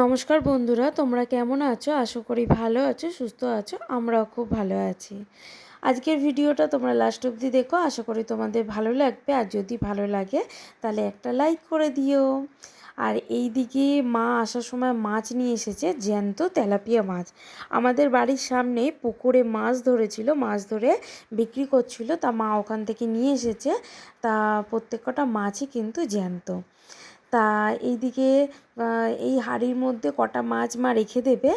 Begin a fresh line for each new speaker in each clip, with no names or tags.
নমস্কার বন্ধুরা, তোমরা কেমন আছো? আশা করি ভালো আছো, সুস্থ আছো, আমরাও খুব ভালো আছি। আজকের ভিডিওটা তোমরা লাস্ট অবধি দেখো, আশা করি তোমাদের ভালো লাগবে। আর যদি ভালো লাগে, তাহলে একটা লাইক করে দিও। আর এই দিকে মা আসার সময় মাছ নিয়ে এসেছে, জ্যান্ত তেলাপিয়া মাছ। আমাদের বাড়ির সামনে পুকুরে মাছ ধরেছিল, মাছ ধরে বিক্রি করছিল। তা মা ওখান থেকে নিয়ে এসেছে। তা প্রত্যেক কটা মাছই কিন্তু জ্যান্ত। তা এইদিকে এই হাঁড়ির মধ্যে কটা মাছ মা রেখে দেবে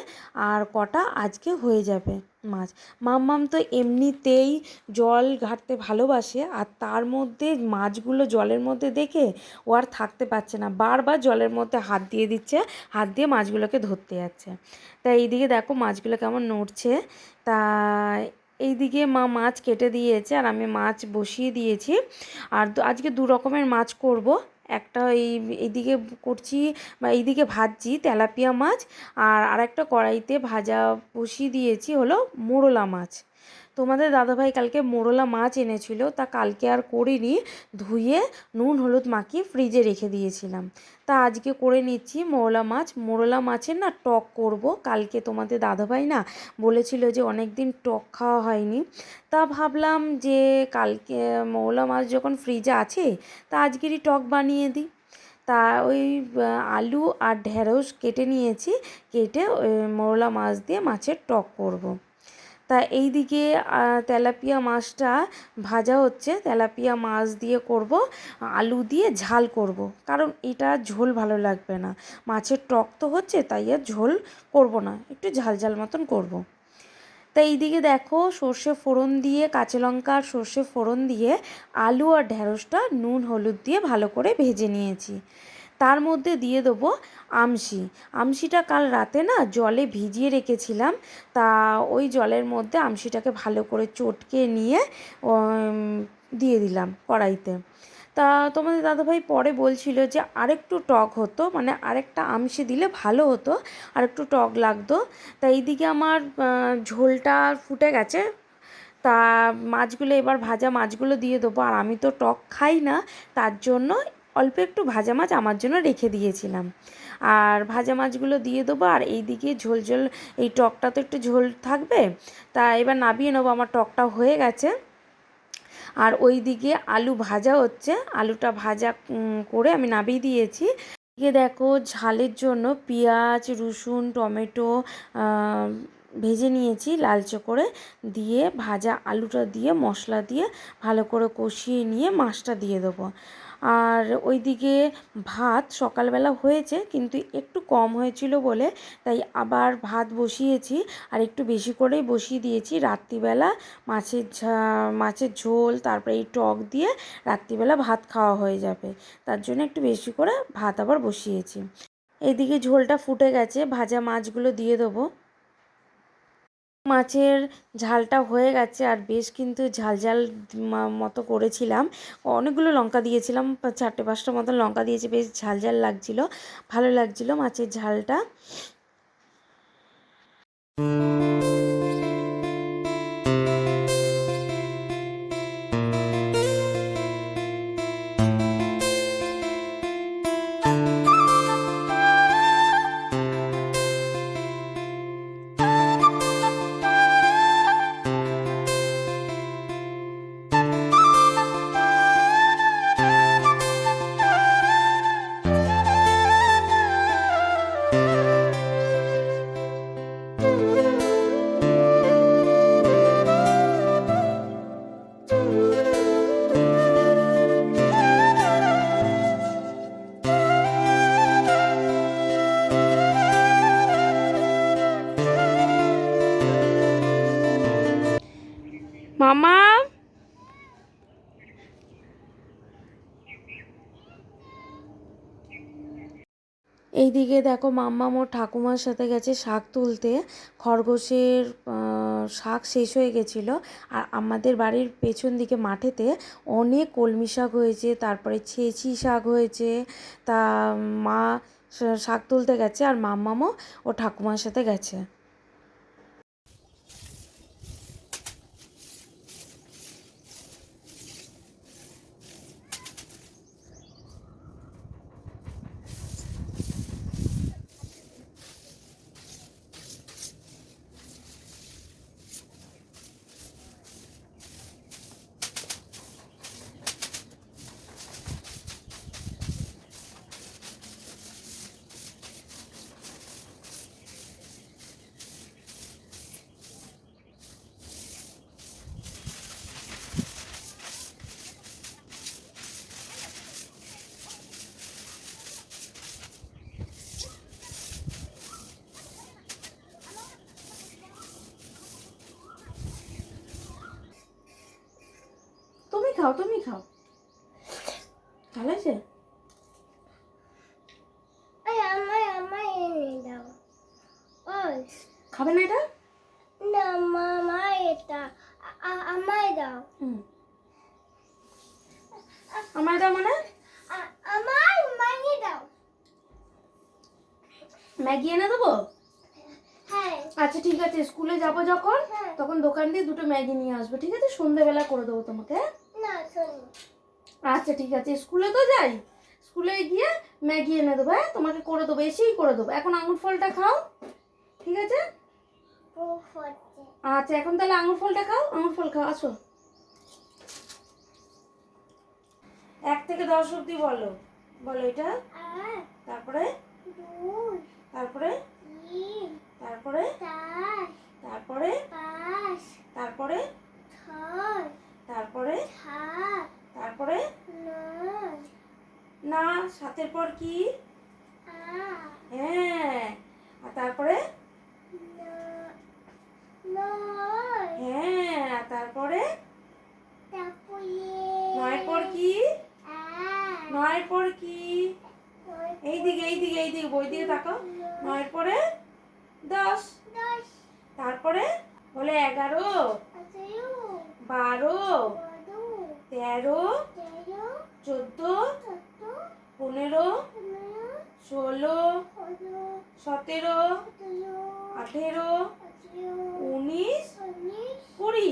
আর কটা আজকে হয়ে যাবে মাছ। মাম্মাম তো এমনিতেই জল ঘাটতে ভালোবাসে আর তার মধ্যে মাছগুলো জলের মধ্যে দেখে ও আর থাকতে পারছে না। বারবার জলের মধ্যে হাত দিয়ে দিচ্ছে, হাত দিয়ে মাছগুলোকে ধরতে যাচ্ছে। তা এইদিকে দেখো মাছগুলো কেমন নড়ছে। তা এইদিকে মা মাছ কেটে দিয়েছে আর আমি মাছ বসিয়ে দিয়েছি। আর আজকে দু রকমের মাছ করব। একটা এই, এইদিকে করছি বা এইদিকে ভাজছি তেলাপিয়া মাছ আর আরেকটা কড়াইতে ভাজা বসিয়ে দিয়েছি হলো মোরলা মাছ। তোমাদের দাদাভাই কালকে মোরলা মাছ এনেছিল, তা কালকে আর করিনি। ধুয়ে নুন, হলুদ মাখিয়ে ফ্রিজে রেখে দিয়েছিলাম। তা আজকে করে নিচ্ছি মোরলা মাছ। মোরলা মাছের না টক করব। কালকে তোমাদের দাদাভাই না বলেছিল যে অনেক দিন টক খাওয়া হয়নি। তা ভাবলাম যে কালকে মোরলা মাছ যখন ফ্রিজে আছে, তা আজকেরই টক বানিয়ে দিই। তা ওই আলু আর ঢেঁড়স কেটে নিয়েছি। কেটে ওই মোরলা মাছ দিয়ে মাছের টক করব। তা এই দিকে তেলাপিয়া মাছটা ভাজা হচ্ছে তেলাপিয়া মাছ দিয়ে করব, আলু দিয়ে ঝাল করব। কারণ এটা ঝোল ভালো লাগবে না মাছের টক তো হচ্ছে, তাই আর ঝোল করব না একটু ঝাল ঝাল মতন করব। তা এইদিকে দেখো, সর্ষে ফোড়ন দিয়ে, কাঁচা লঙ্কা আর সর্ষে ফোড়ন দিয়ে আলু আর ঢ্যাঁড়সটা নুন, হলুদ দিয়ে ভালো করে ভেজে নিয়েছি তার মধ্যে দিয়ে দেবো আমশি। আমশিটা কাল রাতে না জলে ভিজিয়ে রেখেছিলাম। তা ওই জলের মধ্যে আমশিটাকে ভালো করে চটকে নিয়ে দিয়ে দিলাম কড়াইতে। তা তোমাদের দাদাভাই পরে বলছিল যে আরেকটু টক হতো মানে আরেকটা আমসি দিলে ভালো হতো, আরেকটু টক লাগতো। তা এইদিকে আমার ঝোলটা ফুটে গেছে। তা মাছগুলো এবার ভাজা মাছগুলো দিয়ে দেবো। আর আমি তো টক খাই না, তার জন্য অল্প একটু ভাজা মাছ আমার জন্য রেখে দিয়েছিলাম। আর ভাজা মাছগুলো দিয়ে দেবো, আর এইদিকে ঝোল ঝোল, এই টকটা তো একটু ঝোল থাকবে, তা এবার নাবিয়ে নেব, আমার টকটা হয়ে গেছে। আর ওই দিকে আলু ভাজা হচ্ছে, আলুটা ভাজা করে আমি নাবিয়ে দিয়েছি। দেখো ঝালের জন্য পেঁয়াজ, রসুন, টমেটো ভেজে নিয়েছি লালচে করে দিয়ে ভাজা আলুটা দিয়ে মশলা দিয়ে ভালো করে কষিয়ে নিয়ে মাছটা দিয়ে দেবো। আর ওইদিকে ভাত সকালবেলা হয়েছে কিন্তু একটু কম হয়েছিল বলে তাই আবার ভাত বসিয়েছি আর একটু বেশি করেই বসিয়ে দিয়েছি। রাত্রিবেলা মাছের ঝা, মাছের ঝোল, তারপরে এই টক দিয়ে রাত্রিবেলা ভাত খাওয়া হয়ে যাবে। তার জন্য একটু বেশি করে ভাত আবার বসিয়েছি। এইদিকে ঝোলটা ফুটে গেছে, ভাজা মাছগুলো দিয়ে দেবো। মাছের ঝালটা হয়ে গেছে আর বেশ কিন্তু ঝাল ঝাল মতো করেছিলাম। অনেকগুলো লঙ্কা দিয়েছিলাম চারটে পাঁচটা মতো লঙ্কা দিয়েছি, বেশ ঝাল ঝাল লাগছিল, ভালো লাগছিল মাছের ঝালটা। মামা? এইদিকে দেখো মাম্মা মোর ঠাকুমার সাথে গেছে শাক তুলতে। খরগোশের শাক শেষ হয়ে গেছিল। আর আমাদের বাড়ির পেছন দিকে মাঠেতে অনেক কলমি শাক হয়েছে, তারপরে ছেঁচি শাক হয়েছে, তা মা শাক তুলতে গেছে আর মাম্মামও ও ঠাকুমার সাথে গেছে। খাও তুমি খাও। ভালো আছে? খাবে না এটা?
না মামা এটা। আমায় দাও।
হুম। আমার দাও মানে?
আমার মাইনে দাও।
ম্যাগি এনে দেবো?
হ্যাঁ।
আচ্ছা ঠিক আছে স্কুলে যাব যখন
হ্যাঁ।
তখন দোকান দিয়ে দুটো ম্যাগি নিয়ে আসবে ঠিক আছে? সন্ধ্যেবেলা করে দেবো তোমাকে হ্যাঁ?
শোনো
আচ্ছা ঠিক আছে। স্কুলে তো যাই। স্কুলে গিয়ে ম্যাগি এনে দেবো হ্যাঁ? তোমাকে করে দেবো, এসেই করে দেবো। এখন আঙুর ফলটা খাও, ঠিক আছে? আচ্ছা এখন তাহলে আঙুর ফলটা খাও, আঙুর ফল খাও, আসো। এক থেকে দশ অব্দি বলো। বলো এটা। তারপরে? তারপরে? তারপরে? তারপরে
পাঁচ
তারপরে
ছয়
তারপরে
সাত
তারপরে
নয়
না সাতের পর কি হ্যাঁ। আর তারপরে?
নয়।
হ্যাঁ আর তারপরে? নয়ের পর কি? নয়ের পর কি?
নয়
এই দিকে এই দিকে এই বই দিকে তাকাও। নয়ের পরে? দশ। তারপরে? হলে এগারো। বারো।
বারো।
তেরো। পনেরো ষোলো সতেরো আঠেরো উনিশ কুড়ি।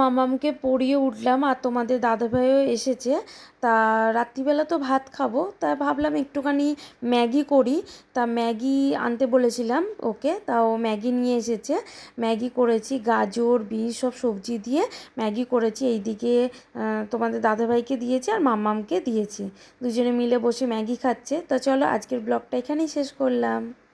মামামকে পড়িয়ে উঠলাম আর তোমাদের দাদাভাইও এসেছে। তা রাত্রিবেলা তো ভাত খাব। তা ভাবলাম একটুখানি ম্যাগি করি। তা ম্যাগি আনতে বলেছিলাম ওকে। তা ও ম্যাগি নিয়ে এসেছে। ম্যাগি করেছি, গাজর বিট সব সবজি দিয়ে ম্যাগি করেছি। এইদিকে তোমাদের দাদাভাইকে দিয়েছি আর মামামকে দিয়েছি। দুজনে মিলে বসে ম্যাগি খাচ্ছে। তা চলো আজকের ব্লগটা এখানেই শেষ করলাম।